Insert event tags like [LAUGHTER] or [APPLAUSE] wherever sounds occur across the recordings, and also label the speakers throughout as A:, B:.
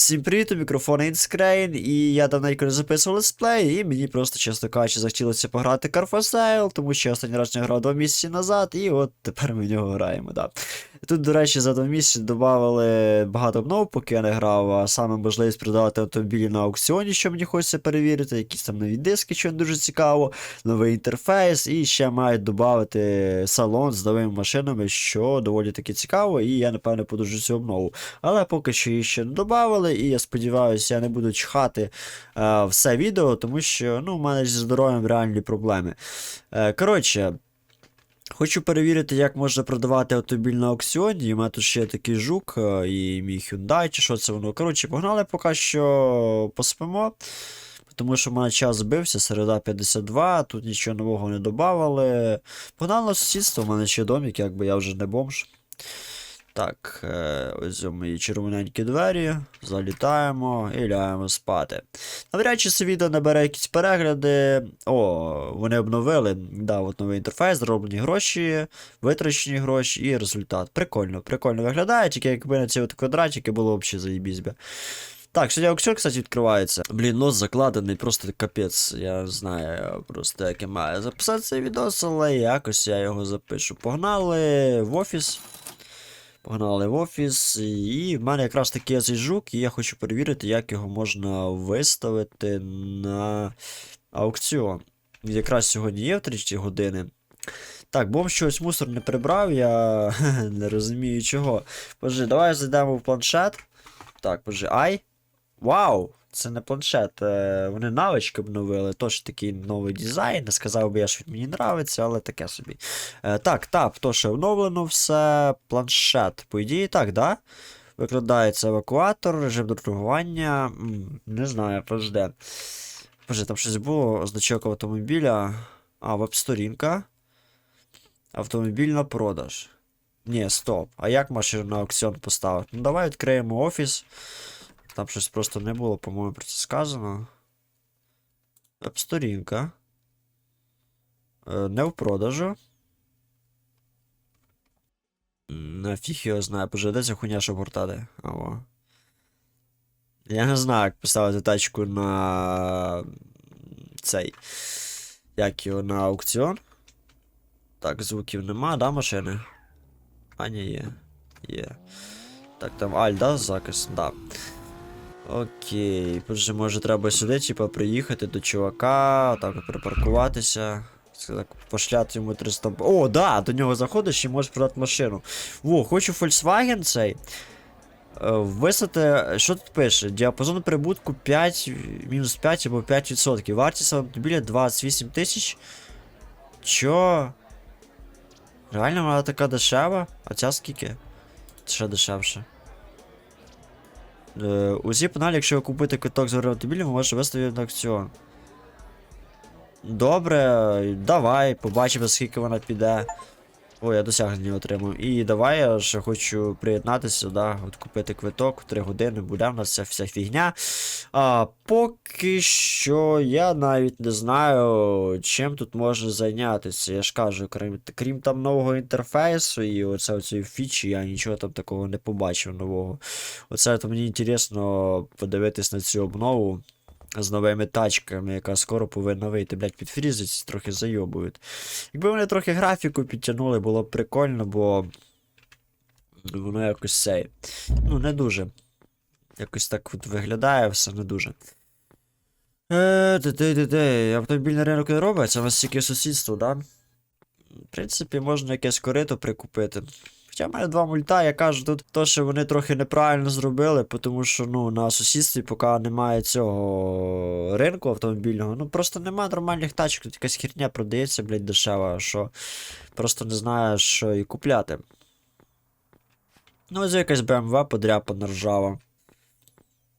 A: Всім привіт, у мікрофона Інскрейн, і я давненько не записував летсплей, і мені просто, чесно кажучи, захотілося пограти Car тому що я останній раз не грав два місяці назад, і от тепер ми в нього граємо, да. Тут, до речі, за два місяці додавали багато обнов, поки я не грав, а саме можливість продавати автомобілі на аукціоні, що мені хочеться перевірити, якісь там нові диски, що не дуже цікаво, новий інтерфейс, і ще мають додати салон з новими машинами, що доволі таки цікаво, і я, напевно, подужу цю обнову. Але поки що її ще не додавали, і я сподіваюся, я не буду чхати е, все відео, тому що ну, у мене зі здоров'ям реальні проблеми. Е, коротше. Хочу перевірити, як можна продавати автомобіль на аукціоні. У мене тут ще такий жук е, і мій Hyundai, чи що це воно. Коротше, погнали поки що поспимо. Тому що в мене час збився, середа 52, тут нічого нового не додавали. Погнали на сусідство, у мене ще домик, якби я вже не бомж. Так, е, ось мої червоненькі двері. Залітаємо і лягаємо спати. Навряд чи це відео набере якісь перегляди. О, вони обновили. Да, от новий інтерфейс, зроблені гроші, витрачені гроші і результат. Прикольно, прикольно виглядає, тільки якби на ці от квадратики було взагалі заїбізь би. Так, сьогодні аукціон, кстати, відкривається. Блін, нос закладений, просто капець. Я знаю просто, як я маю записати цей відос, але якось я його запишу. Погнали в офіс. Погнали в офіс, і в мене якраз таки цей жук, і я хочу перевірити, як його можна виставити на аукціон. Якраз сьогодні є в 3 години. Так, бомж щось мусор не прибрав, я [LAUGHS] не розумію чого. Боже, давай зайдемо в планшет. Так, боже, ай. Вау! Це не планшет. е, Вони навички обновили. Тож такий новий дизайн. Сказав би я, що мені нравиться, але таке собі. Е, Так, тап, то що оновлено все. Планшет. По ідеї, так, да? Викладається евакуатор, режим доторгування. Не знаю, подожди. Боже, там щось було, значок автомобіля. А, веб-сторінка. Автомобіль на продаж. Ні, стоп. А як машину на аукціон поставити? Ну давай відкриємо офіс. Там щось просто не було, по-моєму, про це сказано. Веб-сторінка. Е, Не в продажу. М, Нафіг його знає, боже, де ця хуйня, щоб гуртати? Ало. Я не знаю, як поставити тачку на цей. Як його на аукціон. Так, звуків нема, да, машини? А, ні, є. Є. Так, там Аль, да, закис? Да. Окей. Отже, може треба сюди, типа, приїхати до чувака, так припаркуватися. Так, пошляти йому 300. О, да, до нього заходиш і можеш продати машину. Во, хочу Volkswagen цей. Е, Висити, що тут пише? Діапазон прибутку 5, мінус 5 або 5%. Вартість автомобіля 28 тисяч. Чо? Реально вона така дешева? А ця скільки? Ще дешевше. Е, Усі панелі, якщо ви купите квиток з ви можете виставити на акціон. Добре, давай, побачимо, скільки вона піде. О, я досягнення отримав. І давай я ще хочу приєднатися, да, от купити квиток в 3 години, буде в нас ця вся фігня. А поки що я навіть не знаю, чим тут можна зайнятися. Я ж кажу, крім, крім там нового інтерфейсу і оце оцієї фічі, я нічого там такого не побачив нового. Оце то мені інтересно подивитись на цю обнову з новими тачками, яка скоро повинна вийти. Блять, підфрізить, трохи зайобують. Якби вони трохи графіку підтягнули, було б прикольно, бо воно якось цей. Ну, не дуже. Якось так от виглядає все не дуже. Е, де, автомобільний ринок не робиться, у вас тільки сусідство, да? В принципі, можна якесь корито прикупити. В мене два мульта, я кажу, тут то, що вони трохи неправильно зробили, тому що ну, на сусідстві поки немає цього ринку автомобільного. Ну просто немає нормальних тачок, тут якась херня продається, блядь, дешева, що просто не знаю, що і купляти. Ну, ось якась BMW подряпана ржава.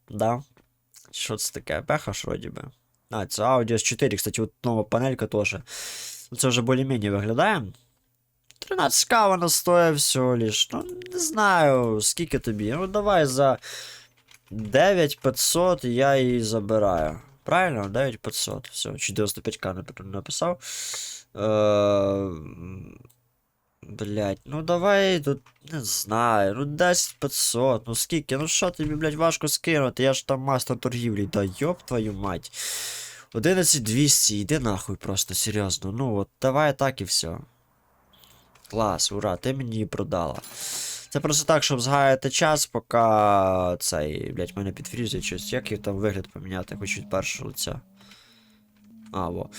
A: Да? Що це таке? Беха ж вроді би. А, це Audi S4, кстати, от нова панелька теж. Ну, Це вже більш-менш виглядає. 13к вона стоїть всього лиш. Ну, не знаю, скільки тобі. Ну, давай за 9500 я її забираю. Правильно? 9500. Все, чи 95к написав. Е, Блять, ну давай тут не знаю, ну 10 500, ну скільки, ну що тобі, блять, важко скинути, я ж там мастер торгівлі, да йоп твою мать. 11 200, йди нахуй просто, серйозно, ну от давай так і все. Клас, ура, ти мені продала. Це просто так, щоб згаяти час, поки цей, блять, мене підфрізує щось. Як їх там вигляд поміняти, хоч від першого лиця. А, во.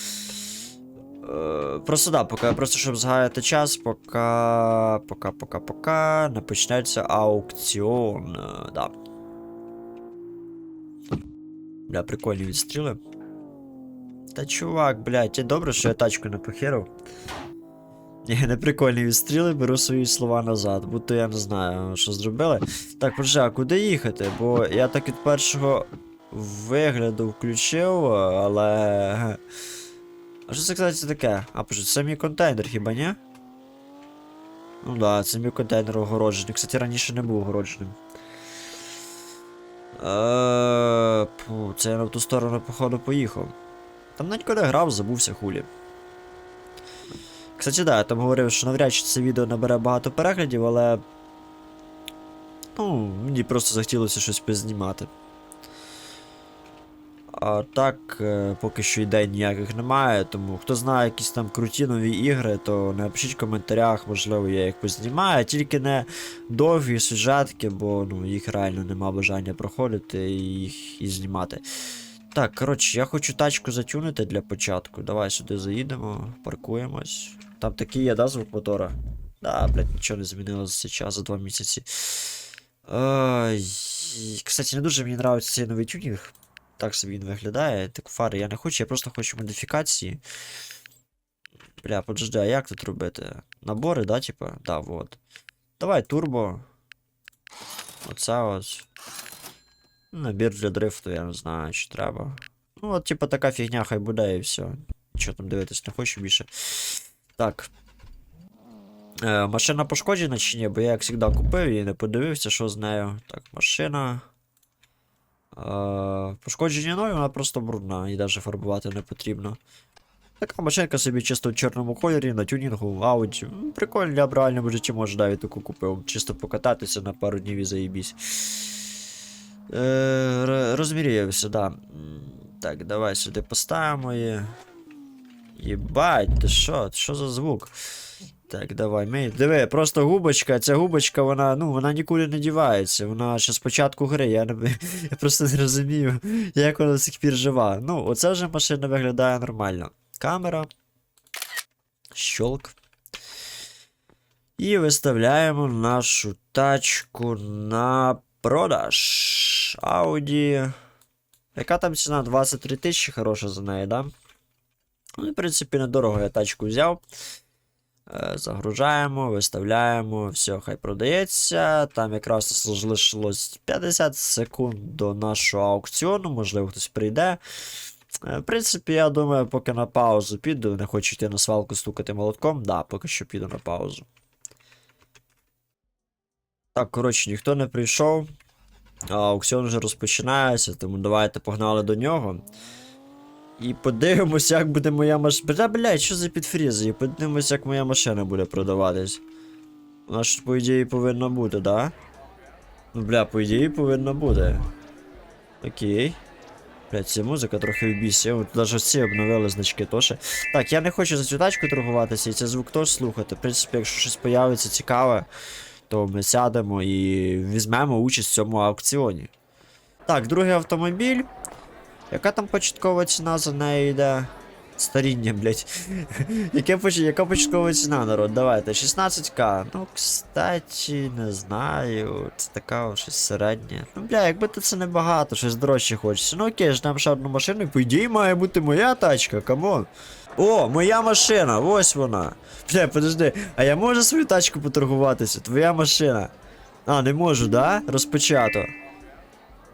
A: Е, Просто да, поки просто щоб згаяти час, поки. Поки, поки, поки не почнеться аукціон. е, Да. Бля, прикольні відстріли. Та чувак, блядь, і добре, що я тачку не похерив. Ні, відстріли, беру свої слова назад, будто я не знаю, що зробили. Так, подожди, а куди їхати? Бо я так від першого вигляду включив, але. А що це, кстати, таке? А, пожди, це мій контейнер, хіба ні? Ну да, це мій контейнер огороджений. Кстати, раніше не був огородженим. Е, пу, Це я на ту сторону, походу, поїхав. Там навіть коли грав, забувся хулі. Кстати, да, я там говорив, що навряд чи це відео набере багато переглядів, але. Ну, мені просто захотілося щось познімати. А так, е, поки що ідей ніяких немає, тому хто знає якісь там круті нові ігри, то напишіть в коментарях, можливо, я їх познімаю, тільки не довгі сюжетки, бо ну, їх реально нема бажання проходити і їх і знімати. Так, коротше, я хочу тачку затюнити для початку. Давай сюди заїдемо, паркуємось. Там такий є, да, звук мотора? Да, блядь, нічого не змінилося за час, за два місяці. Ай, кстати, не дуже мені подобається цей новий тюнінг. Так собі він виглядає. Так фари я не хочу, я просто хочу модифікації. Бля, подожди, а як тут робити? Набори, да, типа? Да, вот. Давай турбо. Оце ось. Набір для дрифту, я не знаю, чи треба. Ну, от, типа, така фігня хай буде і все. Нічого там дивитись не хочу більше. Так. Е, машина пошкоджена чи ні? Бо я, як завжди, купив і не подивився, що з нею. Так, машина. Е, пошкодження ноль, вона просто брудна, і навіть фарбувати не потрібно. Така машинка собі чисто в чорному кольорі, на тюнінгу, в ауді. Прикольно, я б реально в житті може навіть таку купив. Чисто покататися на пару днів і заїбісь. Е, р- да. Так, давай сюди поставимо її. Єбать, ти що? Що за звук? Так, давай, ми. Диви, просто губочка, ця губочка, вона, ну, вона нікуди не дівається. Вона ще з початку гри, я не [LAUGHS] я просто не розумію, як вона до сих пір жива. Ну, оце вже машина виглядає нормально. Камера. Щолк. І виставляємо нашу тачку на продаж. Audi. Яка там ціна? 23 тисячі хороша за неї, да? Ну, в принципі, недорого я тачку взяв. Е, Загружаємо, виставляємо, все, хай продається. Там якраз залишилось 50 секунд до нашого аукціону, можливо, хтось прийде. Е, В принципі, я думаю, поки на паузу піду, не хочу йти на свалку стукати молотком. Да, поки що піду на паузу. Так, коротше, ніхто не прийшов. А аукціон вже розпочинається, тому давайте погнали до нього. І подивимось, як буде моя машина. Бля, блядь, що за підфрізи? І подивимось, як моя машина буде продаватись. Вона ж, по ідеї, повинна бути, да? Ну, бля, по ідеї, повинна бути. Окей. Блядь, ця музика трохи в бісі. От навіть ці обновили значки теж. Так, я не хочу за цю тачку торгуватися і цей звук теж слухати. В принципі, якщо щось появиться цікаве, то ми сядемо і візьмемо участь в цьому аукціоні. Так, другий автомобіль. Яка там початкова ціна за нею йде? Старіння, блять. [LAUGHS] Яке, яка початкова ціна, народ? Давайте, 16к. Ну, кстати, не знаю. Це така щось середнє. Ну, бля, якби то це небагато, щось дорожче хочеться. Ну окей, ждемо ще одну машину, по ідеї має бути моя тачка, камон. О, моя машина, ось вона. Бля, подожди, а я можу свою тачку поторгуватися? Твоя машина. А, не можу, да? Розпочато.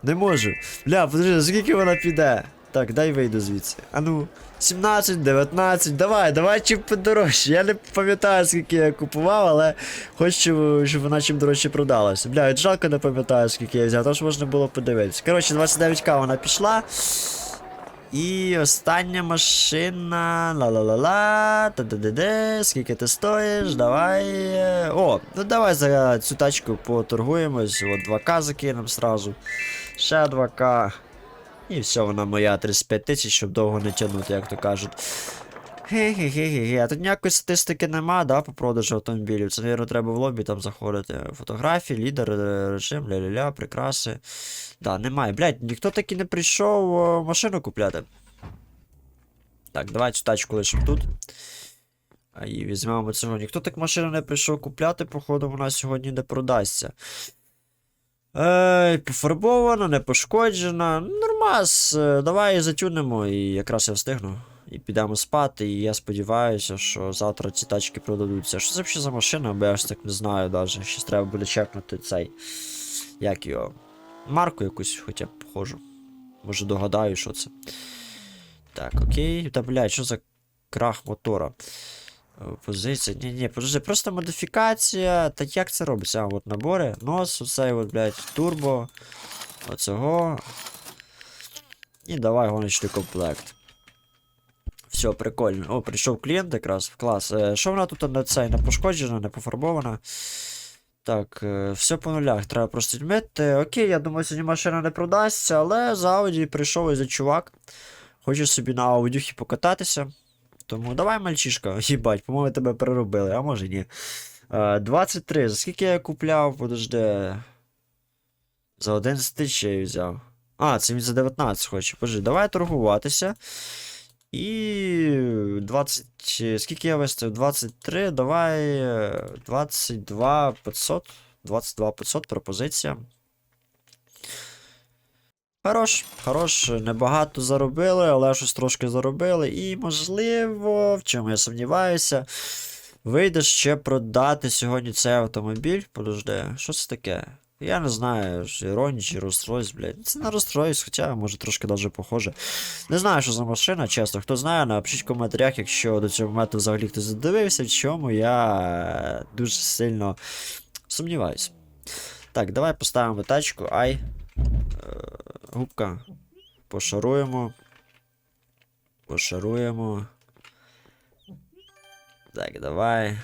A: Не можу. Бля, подожди, скільки вона піде? Так, дай вийду звідси. А ну, 17, 19, давай, давай чим подорожче. Я не пам'ятаю, скільки я купував, але хочу, щоб вона чим дорожче продалася. Бля, жалко не пам'ятаю, скільки я взяв, тож можна було подивитися. Коротше, 29к вона пішла. І остання машина. Ла-ла-ла-ла. Та-да-де-де. Скільки ти стоїш? Давай. О, ну давай за цю тачку поторгуємось. От 2К закинемо сразу. Ще 2К. І все, вона моя 35 тисяч, щоб довго не тягнути, як то кажуть. Хе-хе-хе-хе. А тут ніякої статистики нема, да, по продажу автомобілів. Це, мабуть, треба в лобі там заходити. Фотографії, лідер, е, режим, ля-ля-ля, прикраси. Да, немає. Блять, ніхто таки не прийшов машину купляти. Так, давай цю тачку лишимо тут. А і візьмемо цього. Ніхто так машину не прийшов купляти, походу, вона сьогодні не продасться. Ей, пофарбована, не пошкоджена. Нормас, е, давай затюнемо і якраз я встигну. І підемо спати, і я сподіваюся, що завтра ці тачки продадуться. Що це взагалі за машина, бо я ж так не знаю навіть. Щось треба буде чекнути цей. Як його. Марку якусь хоча б похожу. Може догадаю, що це. Так, окей. Та блядь, що за крах мотора? Е, Позиція. Ні, ні, подожди, просто модифікація. Та як це робиться? А, от набори, нос, оцей от, блядь, турбо. Оцього. І давай гоночний комплект. Все, прикольно. О, прийшов клієнт якраз. Клас. Е, що вона тут на цей не пошкоджена, не пофарбована? Так, е, все по нулях, треба просто відмити. Окей, я думаю, сьогодні машина не продасться, але за Audi прийшов із чувак. Хоче собі на аудюхі покататися. Тому давай, мальчишка, [LAUGHS] їбать, по-моєму, тебе переробили, а може ні. Е, 23. За скільки я купляв, подожди. За 11 тисяч я взяв. А, це він за 19 хоче. Подожди, давай торгуватися. І 20. Скільки я виставив? 23, давай. е, 22 500. 22 500 пропозиція. Хорош, хорош, небагато заробили, але щось трошки заробили. І, можливо, в чому я сумніваюся, вийде ще продати сьогодні цей автомобіль. Подожди, що це таке? Я не знаю, Роні чи Rolls-Royce, блядь. Це не Rolls-Royce, хоча може трошки даже похоже. Не знаю, що за машина, чесно. Хто знає, напишіть в коментарях, якщо до цього моменту взагалі хтось задивився, в чому я дуже сильно сумніваюся. Так, давай поставимо тачку. Ай. Е, губка. Пошаруємо. Пошаруємо. Так, давай.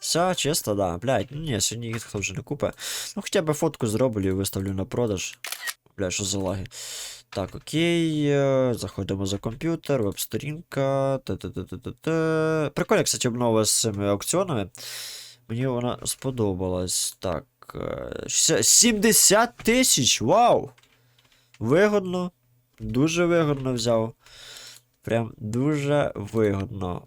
A: Все, чисто, да. Блядь, ну ні, сьогодні ніхто вже не купить. Ну хоча б фотку зроблю і виставлю на продаж. Бля, що за лаги. Так, окей. е, Заходимо за комп'ютер, веб-сторінка. Прикольно, кстати, обнова з цими аукціонами. Мені вона сподобалась. Так. е, 60 70 тисяч! Вау! Вигодно. Дуже вигодно взяв. Прям дуже вигодно.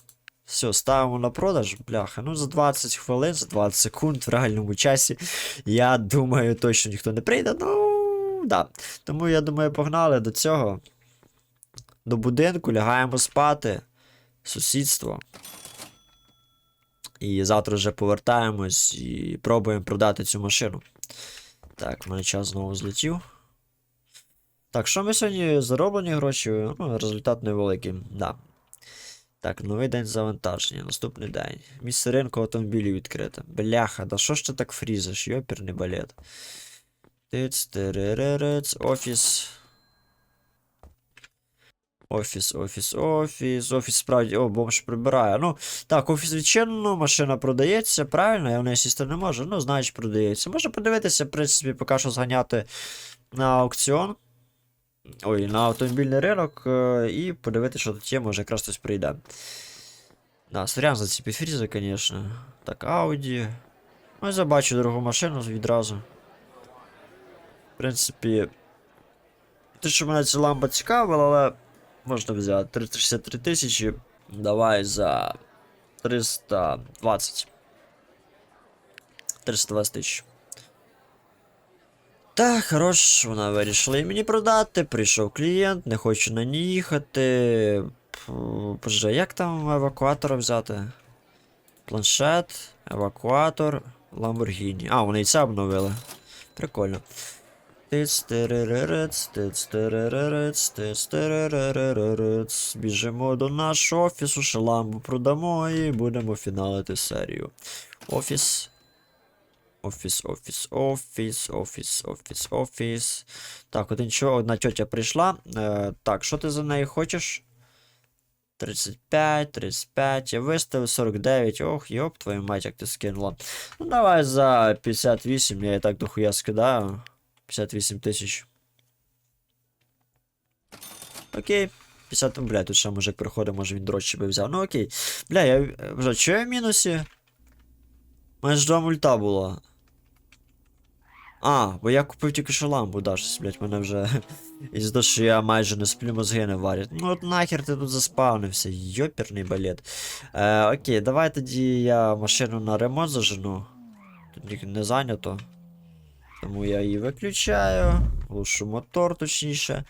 A: Все, ставимо на продаж, бляха. Ну, за 20 хвилин, за 20 секунд в реальному часі. Я думаю, точно ніхто не прийде. Ну, да. Тому я думаю, погнали до цього. До будинку, лягаємо спати. Сусідство. І завтра вже повертаємось і пробуємо продати цю машину. Так, в мене час знову злетів. Так, що ми сьогодні зароблені гроші? Ну, результат невеликий, да. Так, новий день завантаження, наступний день. Місце ринку автомобілів відкрите. Бляха, да що ж ти так фрізиш? Йоперний балет. Тиц, тереререц, офіс. Офіс, офіс, офіс, офіс справді. О, бомж прибирає. Ну, так, офіс відчинено, машина продається, правильно, я в неї сісти не можу. Ну, значить, продається. Можна подивитися, в принципі, поки що зганяти на аукціон. Ой, на автомобільний ринок е, і подивитися, що тут є, може якраз хтось прийде. Да, сорян за ці підфрізи, звісно. Так, Audi. Ну, забачу дорогу машину відразу. В принципі. Те, що мене ця лампа цікавила, але можна взяти 363 тисячі. Давай за 320. 320 тисяч. Так, хорош, вона вирішила і мені продати. Прийшов клієнт, не хочу на ній їхати. Боже, як там евакуатора взяти? Планшет, евакуатор, Lamborghini. А, вони і це обновили. Прикольно. Біжимо до нашого офісу, шаламбу продамо і будемо фіналити серію. Офіс. Офіс, офіс, офіс, офіс, офіс, офіс. Так, один чого, одна тьотя прийшла. Е, так, що ти за неї хочеш? 35, 35, я виставив 49. Ох, йоп, твою мать, як ти скинула. Ну давай за 58, я і так дохуя скидаю. 58 тисяч. Окей. 50, бля, тут ще мужик приходить, може він дрочі би взяв. Ну окей. Бля, я е, вже чого я в мінусі? У мене ж два мульта було. А, бо я купив тільки що лампу, да, щось, блядь, мене вже. [LAUGHS] Із того, що я майже не сплю, мозги не варять. Ну от нахер ти тут заспавнився, йоперний балет. Е, окей, давай тоді я машину на ремонт зажену. Тут не зайнято. Тому я її виключаю. Глушу мотор, точніше.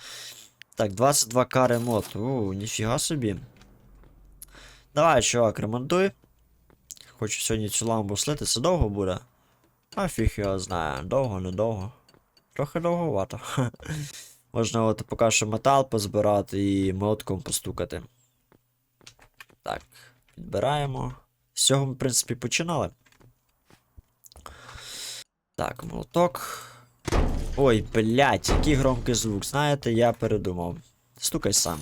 A: Так, 22к ремонт. У, ніфіга собі. Давай, чувак, ремонтуй. Хочу сьогодні цю ламбу слити, це довго буде. А фіг його знає, довго, недовго. Трохи довговато. [LAUGHS] Можна от поки що метал позбирати і молотком постукати. Так, підбираємо. З цього ми, в принципі, починали. Так, молоток. Ой, блядь, який громкий звук. Знаєте, я передумав. Стукай сам.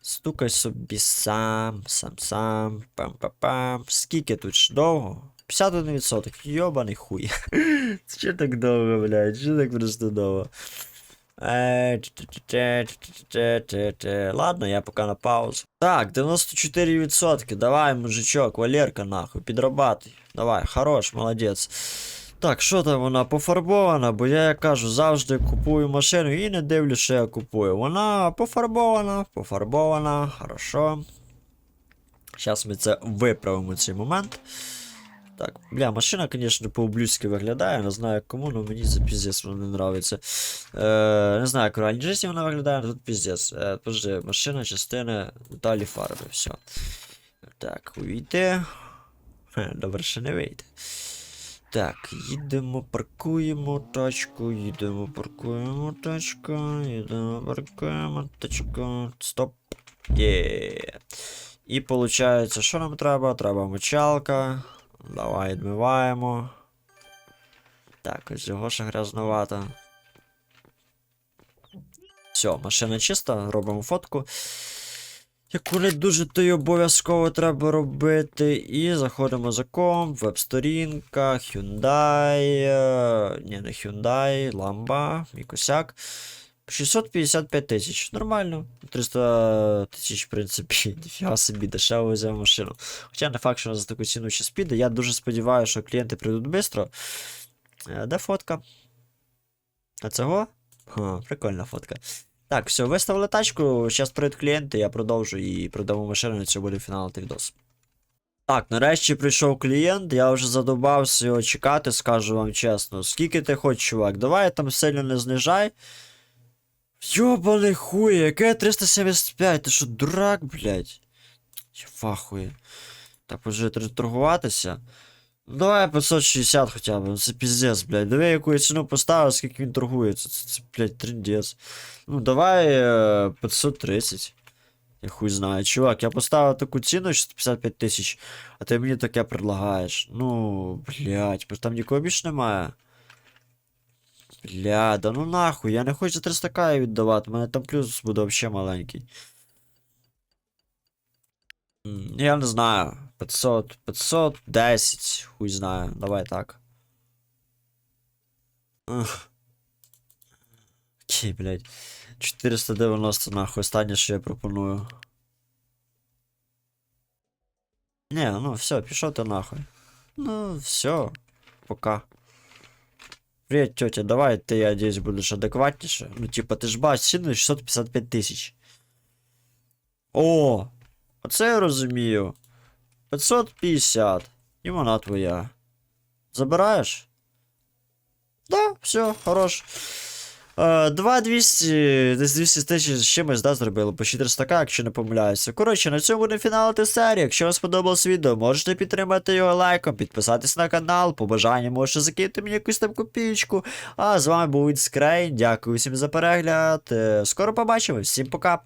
A: Стукай собі сам, сам, сам, пам-пам-пам. Скільки тут ж довго? 51%. Йобаний хуй. [LAUGHS] Що так довго, блядь? Що так просто довго? Е. Ладно, я пока на паузу. Так, 94%. Давай, мужичок, Валерка, нахуй, підрабатуй. Давай, хорош, молодець. Так, що там вона пофарбована, бо я як кажу, завжди купую машину і не дивлюсь, що я купую. Вона пофарбована, пофарбована, хорошо. Зараз ми це виправимо цей момент. Так, бля, машина, звісно, по-ублюдськи виглядає, не знаю кому, але мені це піздець вона не нравиться. Е, не знаю, як в реальній житті вона виглядає, але тут піздець. Е, подожди, машина, частини, деталі фарби, все. Так, увійти. Добре, що не вийде. Так, їдемо, паркуємо тачку, їдемо, паркуємо тачку, їдемо, паркуємо тачку. Стоп. Є. І виходить, що нам треба? Треба мочалка. Давай відмиваємо. Так, ось його ще грязновато. Все, машина чиста, робимо фотку. Яку не дуже то й обов'язково треба робити. І заходимо за комп, веб-сторінка, Hyundai. е, Ні, не Hyundai, мій косяк. 655 тисяч. Нормально. 300 тисяч, в принципі, [LAUGHS] ніфіга собі дешево взяв машину. Хоча не факт, що за таку ціну ще піде. Я дуже сподіваюся, що клієнти прийдуть швидко. Де фотка? А цього? Ха, прикольна фотка. Так, все, виставили тачку, зараз прийдуть клієнти, я продовжу і продамо машину, і це буде фінал відос. Так, нарешті прийшов клієнт, я вже задобався його чекати, скажу вам чесно. Скільки ти хочеш, чувак? Давай там сильно не знижай. Йобаний хуй, яке 375, ти що, дурак, блядь? Я в ахуї. Так, треба торгуватися. Ну, Давай 560 хоча б, це піздець, блядь. Диви, яку я ціну поставив, скільки він торгує. Це, це, блядь, трендець. Ну, давай е, 530. Я хуй знаю. Чувак, я поставив таку ціну 655 тисяч, а ти мені таке предлагаєш. Ну, блядь, там нікого більше немає. Бля, да ну нахуй, я не хочу за 300 к віддавати, у мене там плюс буде взагалі маленький. М, Я не знаю. 500, 510, хуй знаю, давай так. Ах. Окей, блядь. 490 нахуй, останнє, що я пропоную. Не, ну все, пішов ти нахуй. Ну, все. Пока. Привет, тетя, давай ты, я надеюсь, будешь адекватніше. Ну, типа, ти ж бачиш, ціну 655 тисяч. О! Оце я розумію. 550. І вона твоя. Забираєш? Да, все, хорош. Е, 2200, десь 200 тисяч чимось, да, зробили, по 400 к, якщо не помиляюся. Коротше, на цьому буде фіналити серію. Якщо вам сподобалось відео, можете підтримати його лайком, підписатись на канал, по бажанню можете закинути мені якусь там копійку. А з вами був Інскрейн, дякую всім за перегляд. Е, Скоро побачимо, всім пока.